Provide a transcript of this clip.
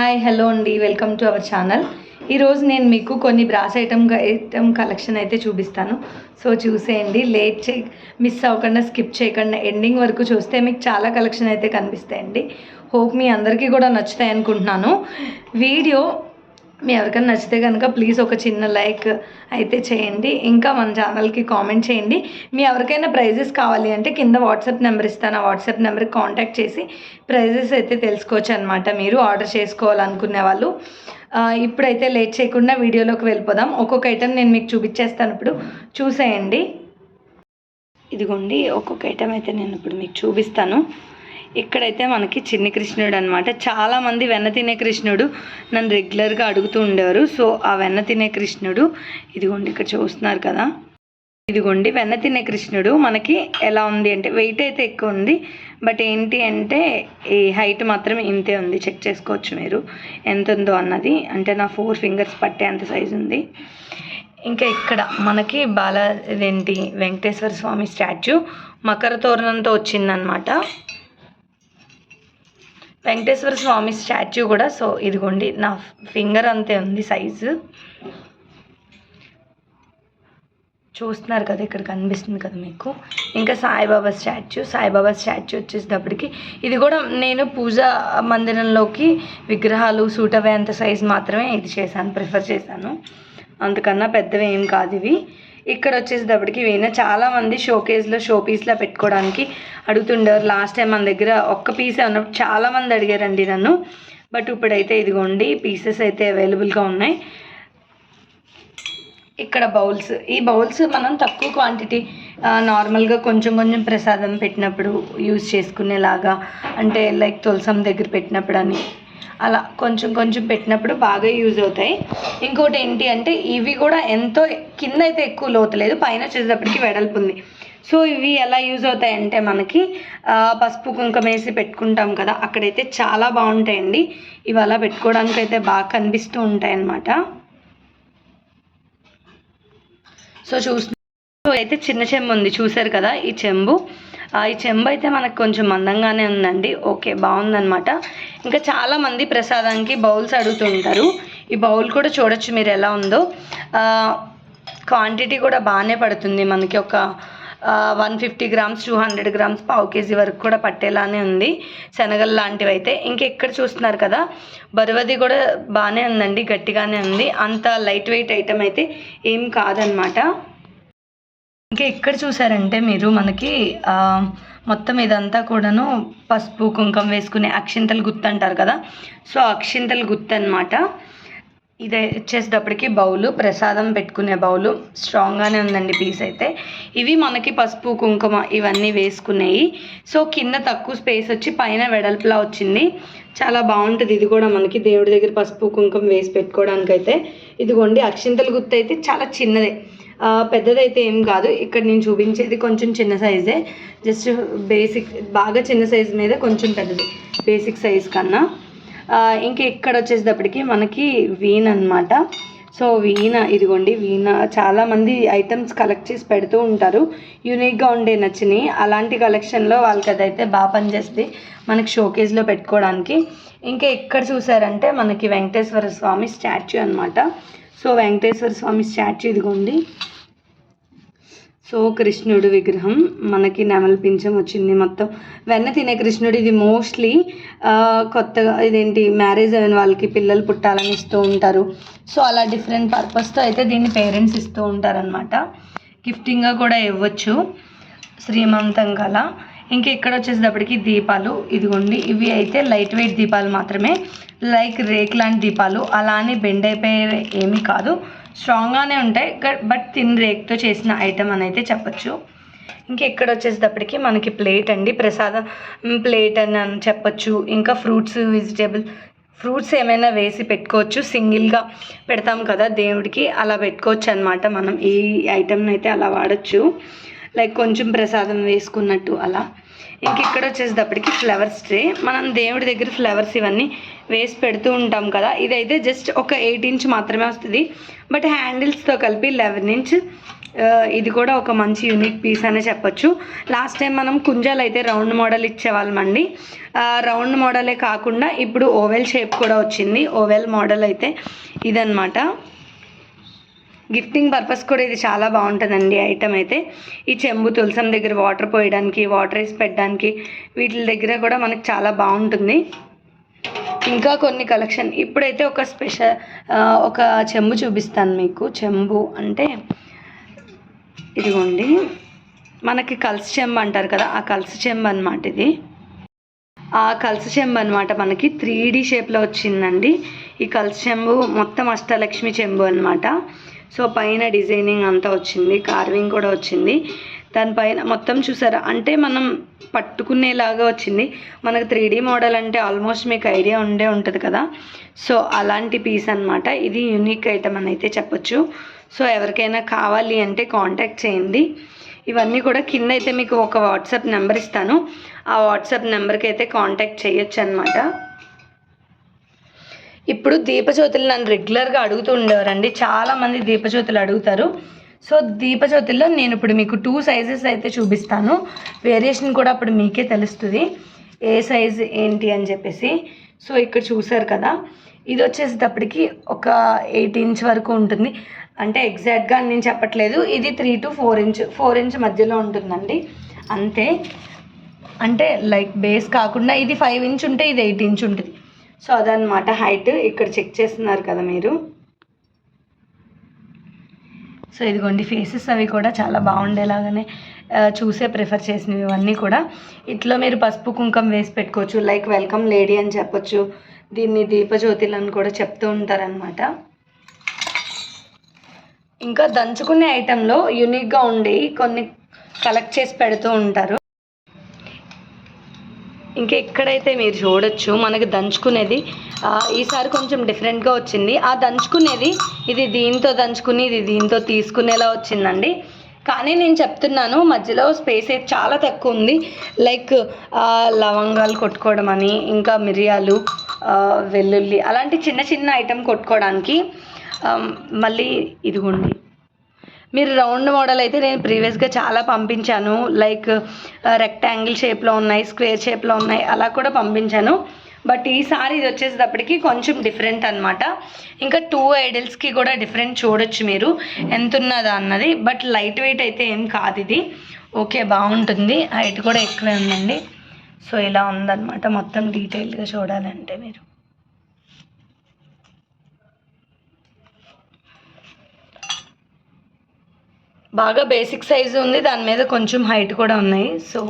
Hi hello అండి. Welcome to our channel ఈరోజు నేను మీకు కొన్ని బ్రాస్ ఐటమ్ ఐటమ్ కలెక్షన్ అయితే చూపిస్తాను. సో చూసేయండి. లేట్ చే మిస్ అవ్వకుండా స్కిప్ చేయకుండా ఎండింగ్ వరకు చూస్తే మీకు చాలా కలెక్షన్ అయితే కనిపిస్తాయండి. హోప్ మీ అందరికీ కూడా నచ్చుతాయి అనుకుంటున్నాను వీడియో మీ ఎవరికైనా నచ్చితే కనుక ప్లీజ్ ఒక చిన్న లైక్ అయితే చేయండి. ఇంకా మన ఛానల్కి కామెంట్ చేయండి. మీ ఎవరికైనా ప్రైజెస్ కావాలి అంటే కింద వాట్సాప్ నెంబర్ ఇస్తాను. ఆ వాట్సాప్ నెంబర్కి కాంటాక్ట్ చేసి ప్రైజెస్ అయితే తెలుసుకోవచ్చు అనమాట మీరు ఆర్డర్ చేసుకోవాలనుకునే వాళ్ళు. ఇప్పుడైతే లేట్ చేయకుండా వీడియోలోకి వెళ్ళిపోదాం. ఒక్కొక్క ఐటెం నేను మీకు చూపించేస్తాను ఇప్పుడు. చూసేయండి. ఇదిగోండి ఒక్కొక్క ఐటెం అయితే నేను ఇప్పుడు మీకు చూపిస్తాను. ఇక్కడైతే మనకి చిన్ని కృష్ణుడు అనమాట చాలామంది వెన్న తినే కృష్ణుడు నన్ను రెగ్యులర్గా అడుగుతూ ఉండేవారు. సో ఆ వెన్న తినే కృష్ణుడు ఇదిగోండి ఇక్కడ చూస్తున్నారు కదా. ఇదిగోండి వెన్న తినే కృష్ణుడు మనకి ఎలా ఉంది అంటే వెయిట్ అయితే ఎక్కువ ఉంది. బట్ ఏంటి అంటే ఈ హైట్ మాత్రం ఇంతే ఉంది. చెక్ చేసుకోవచ్చు మీరు. ఎంత ఉందో అన్నది. అంటే నా ఫోర్ ఫింగర్స్ పట్టే అంత సైజు ఉంది. ఇంకా ఇక్కడ మనకి బాల ఇదేంటి వెంకటేశ్వర స్వామి స్టాచ్యూ మకర తోరణంతో వచ్చిందనమాట వెంకటేశ్వర స్వామి స్టాచ్యూ కూడా సో ఇదిగోండి నా ఫింగర్ అంతే ఉంది సైజు. చూస్తున్నారు కదా ఇక్కడ కనిపిస్తుంది కదా మీకు. ఇంకా సాయిబాబా స్టాచ్యూ సాయిబాబా స్టాచ్యూ వచ్చేటప్పటికి ఇది కూడా నేను పూజ మందిరంలోకి విగ్రహాలు సూట్ అంత సైజ్ మాత్రమే ఇది చేశాను ప్రిఫర్ చేశాను. అంతకన్నా పెద్దవి ఏం కాదు ఇవి. ఇక్కడ వచ్చేసేటప్పటికి వేణా చాలామంది షోకేస్లో షో పీస్లో పెట్టుకోవడానికి అడుగుతుండేవారు లాస్ట్ టైం మన దగ్గర ఒక్క పీసే ఉన్నప్పుడు చాలామంది అడిగారండి నన్ను. బట్ ఇప్పుడైతే ఇదిగోండి పీసెస్ అయితే అవైలబుల్గా ఉన్నాయి. ఇక్కడ బౌల్స్ ఈ బౌల్స్ మనం తక్కువ క్వాంటిటీ నార్మల్గా కొంచెం కొంచెం ప్రసాదం పెట్టినప్పుడు యూజ్ చేసుకునేలాగా అంటే లైక్ తులసం దగ్గర పెట్టినప్పుడు అని అలా కొంచెం కొంచెం పెట్టినప్పుడు బాగా యూజ్ అవుతాయి. ఇంకోటి ఏంటి అంటే ఇవి కూడా ఎంతో కింద అయితే ఎక్కువ లోతు లేదు పైన వచ్చేటప్పటికి వెడల్పు ఉంది. సో ఇవి ఎలా యూజ్ అవుతాయి అంటే మనకి పసుపు కుంకుమ వేసి పెట్టుకుంటాం కదా అక్కడైతే చాలా బాగుంటాయండి. ఇవి అలా పెట్టుకోవడానికి అయితే బాగా కనిపిస్తూ ఉంటాయి అన్నమాట సో చూస్తూ అయితే చిన్న చెంబు ఉంది చూసారు కదా ఈ చెంబు? ఈ చెంబు అయితే మనకు కొంచెం మందంగానే ఉందండి. ఓకే బాగుందనమాట ఇంకా చాలామంది ప్రసాదానికి బౌల్స్ అడుగుతుంటారు ఈ బౌల్ కూడా చూడొచ్చు మీరు ఎలా ఉందో. క్వాంటిటీ కూడా బాగానే పడుతుంది మనకి. ఒక one fifty grams two hundred grams పావు కేజీ వరకు కూడా పట్టేలానే ఉంది. శనగలు లాంటివి అయితే ఇంకా ఇక్కడ చూస్తున్నారు కదా బరువది కూడా బాగానే ఉందండి గట్టిగానే ఉంది. అంత లైట్ వెయిట్ ఐటమ్ అయితే ఏం కాదనమాట ఇంకా ఇక్కడ చూసారంటే మీరు మనకి మొత్తం ఇదంతా కూడాను పసుపు కుంకం వేసుకునే అక్షింతలు గుత్తు అంటారు కదా? సో అక్షింతలు గుత్తు అనమాట ఇది వచ్చేసేటప్పటికి బౌలు ప్రసాదం పెట్టుకునే బౌలు స్ట్రాంగ్గానే ఉందండి పీస్ అయితే. ఇవి మనకి పసుపు కుంకుమ ఇవన్నీ వేసుకునేవి సో కింద తక్కువ స్పేస్ వచ్చి పైన వెడల్పులా వచ్చింది. చాలా బాగుంటుంది. ఇది కూడా మనకి దేవుడి దగ్గర పసుపు కుంకుమ వేసి పెట్టుకోవడానికైతే. ఇదిగోండి అక్షింతల గుర్తు అయితే చాలా చిన్నదే. పెద్దదైతే ఏం కాదు. ఇక్కడ నేను చూపించేది కొంచెం చిన్న సైజే. జస్ట్ బేసిక్ బాగా చిన్న సైజ్ మీద కొంచెం పెద్దది. బేసిక్ సైజ్ కన్నా. ఇంకా ఇక్కడ వచ్చేసేటప్పటికి మనకి వీణ అన్నమాట. సో వీణ ఇదిగోండి వీణ. చాలామంది ఐటమ్స్ కలెక్ట్ చేసి పెడుతూ ఉంటారు. యూనిక్గా ఉండే నచ్చినాయి అలాంటి కలెక్షన్లో వాళ్ళకి అదైతే బాగా పనిచేస్తుంది. మనకి షోకేజ్లో పెట్టుకోవడానికి. ఇంకా ఎక్కడ చూసారంటే మనకి వెంకటేశ్వర స్వామి స్టాచ్యూ అన్నమాట. సో వెంకటేశ్వర స్వామి స్టాచ్యూ ఇదిగోండి. సో కృష్ణుడు విగ్రహం మనకి నెమల పింఛం వచ్చింది మొత్తం. వెన్న తినే కృష్ణుడు ఇది మోస్ట్లీ కొత్తగా ఇదేంటి మ్యారేజ్ అయిన వాళ్ళకి పిల్లలు పుట్టాలని ఇస్తూ ఉంటారు. సో అలా డిఫరెంట్ పర్పస్తో అయితే దీన్ని పేరెంట్స్ ఇస్తూ ఉంటారనమాట గిఫ్టింగ్గా కూడా ఇవ్వచ్చు. శ్రీమంతం కల ఇంకా ఇక్కడ వచ్చేసేటప్పటికి దీపాలు ఇదిగోండి. ఇవి అయితే లైట్ వెయిట్ దీపాలు మాత్రమే. లైక్ రేక్ లాంటి దీపాలు. అలానే బెండ్ అయిపోయేవి ఏమీ కాదు. స్ట్రాంగ్గానే ఉంటాయి. బట్ తిన్ రేక్తో చేసిన ఐటమ్ అని అయితే చెప్పచ్చు. ఇంకా ఇక్కడ వచ్చేసేటప్పటికి మనకి ప్లేట్ అండి. ప్రసాదం ప్లేట్ అని అని చెప్పచ్చు. ఇంకా ఫ్రూట్స్ వెజిటేబుల్ ఫ్రూట్స్ ఏమైనా వేసి పెట్టుకోవచ్చు. సింగిల్గా పెడతాం కదా దేవుడికి అలా పెట్టుకోవచ్చు అనమాట మనం. ఈ ఐటమ్ని అయితే అలా వాడచ్చు. లైక్ కొంచెం ప్రసాదం వేసుకున్నట్టు అలా. ఇంక ఇక్కడ వచ్చేసేటప్పటికి ఫ్లవర్స్ ట్రే మనం దేవుడి దగ్గర ఫ్లవర్స్ ఇవన్నీ వేసి పెడుతూ ఉంటాం కదా. ఇదైతే జస్ట్ ఒక ఎయిట్ ఇంచ్ మాత్రమే వస్తుంది. బట్ హ్యాండిల్స్తో కలిపి లెవెన్ ఇంచ్ ఇది కూడా ఒక మంచి యూనిక్ పీస్ అనే చెప్పొచ్చు. లాస్ట్ టైం మనం కుంజాలు అయితే రౌండ్ మోడల్ ఇచ్చేవాళ్ళమండి. రౌండ్ మోడలే కాకుండా ఇప్పుడు ఓవెల్ షేప్ కూడా వచ్చింది. ఓవెల్ మోడల్ అయితే ఇదనమాట గిఫ్టింగ్ పర్పస్ కూడా ఇది చాలా బాగుంటుందండి ఐటమ్ అయితే. ఈ చెంబు తులసం దగ్గర వాటర్ పోయడానికి వాటర్ వేసి పెట్టడానికి వీటి దగ్గర కూడా మనకు చాలా బాగుంటుంది. ఇంకా కొన్ని కలెక్షన్. ఇప్పుడైతే ఒక స్పెషల్ ఒక చెంబు చూపిస్తాను మీకు. చెంబు అంటే ఇదిగోండి. మనకి కలసి చెంబు అంటారు కదా ఆ కలసి చెంబు అనమాట ఇది. ఆ కలసి చెంబు అనమాట మనకి త్రీ డీ షేప్లో వచ్చిందండి. ఈ కలసి చెంబు మొత్తం అష్టలక్ష్మి చెంబు అనమాట సో పైన డిజైనింగ్ అంతా వచ్చింది కార్వింగ్ కూడా వచ్చింది. దానిపైన మొత్తం చూసారా? అంటే మనం పట్టుకునేలాగా వచ్చింది. మనకు త్రీ మోడల్ అంటే ఆల్మోస్ట్ మీకు ఐడియా ఉండే ఉంటుంది కదా. సో అలాంటి పీస్ అనమాట ఇది యూనిక్ ఐటమ్ అని అయితే చెప్పొచ్చు. సో ఎవరికైనా కావాలి అంటే కాంటాక్ట్ చేయండి. ఇవన్నీ కూడా కింద అయితే మీకు ఒక వాట్సాప్ నెంబర్ ఇస్తాను. ఆ వాట్సాప్ నెంబర్కి అయితే కాంటాక్ట్ చేయొచ్చు అనమాట ఇప్పుడు దీపజ్యోతులు నన్ను రెగ్యులర్గా అడుగుతూ ఉండేవారండి. చాలామంది దీపజ్యోతులు అడుగుతారు. సో దీపజ్యోతుల్లో నేను ఇప్పుడు మీకు టూ సైజెస్ అయితే చూపిస్తాను. వేరియేషన్ కూడా అప్పుడు మీకే తెలుస్తుంది. ఏ సైజ్ ఏంటి అని చెప్పేసి. సో ఇక్కడ చూసారు కదా. ఇది వచ్చేసేటప్పటికి ఒక ఎయిట్ ఇంచ్ వరకు ఉంటుంది. అంటే ఎగ్జాక్ట్గా నేను చెప్పట్లేదు. ఇది three to four inch four inch మధ్యలో ఉంటుందండి. అంతే. అంటే లైక్ బేస్ కాకుండా ఇది ఫైవ్ ఇంచ్ ఉంటే ఇది ఎయిట్ ఇంచ్ ఉంటుంది. సో అదనమాట హైట్. ఇక్కడ చెక్ చేస్తున్నారు కదా మీరు. సో ఇదిగోండి ఫేసెస్ అవి కూడా చాలా బాగుండేలాగానే చూసే ప్రిఫర్ చేసినవి ఇవన్నీ కూడా. ఇట్లా మీరు పసుపు కుంకం వేసి పెట్టుకోవచ్చు లైక్ వెల్కమ్ లేడీ అని చెప్పొచ్చు. దీన్ని దీపజ్యోతిలు అని కూడా చెప్తూ ఉంటారనమాట ఇంకా దంచుకునే ఐటెంలో యూనిక్గా ఉండి కొన్ని కలెక్ట్ చేసి పెడుతూ ఉంటారు. ఇంకా ఎక్కడైతే మీరు చూడొచ్చు మనకి దంచుకునేది ఈసారి కొంచెం డిఫరెంట్గా వచ్చింది. ఆ దంచుకునేది ఇది దీంతో దంచుకుని ఇది దీంతో తీసుకునేలా వచ్చిందండి. కానీ నేను చెప్తున్నాను మధ్యలో స్పేస్ అయితే చాలా తక్కువ ఉంది. లైక్ లవంగాలు కొట్టుకోవడం అని ఇంకా మిరియాలు వెల్లుల్లి అలాంటి చిన్న చిన్న ఐటెం కొట్టుకోవడానికి మళ్ళీ ఇదిగోండి. మీరు రౌండ్ మోడల్ అయితే నేను ప్రీవియస్గా చాలా పంపించాను. లైక్ రెక్టాంగిల్ షేప్లో ఉన్నాయి స్క్వేర్ షేప్లో ఉన్నాయి అలా కూడా పంపించాను. బట్ ఈసారి ఇది వచ్చేసేటప్పటికి కొంచెం డిఫరెంట్ అనమాట ఇంకా టూ ఐడల్స్కి కూడా డిఫరెంట్ చూడొచ్చు మీరు. ఎంత ఉన్నదా అన్నది. బట్ లైట్ వెయిట్ అయితే ఏం కాదు ఇది. ఓకే బాగుంటుంది. హైట్ కూడా ఎక్కువే ఉందండి. సో ఇలా ఉందన్నమాట మొత్తం డీటెయిల్గా చూడాలంటే మీరు. బాగా బేసిక్ సైజు ఉంది దాని మీద కొంచెం హైట్ కూడా ఉన్నాయి. సో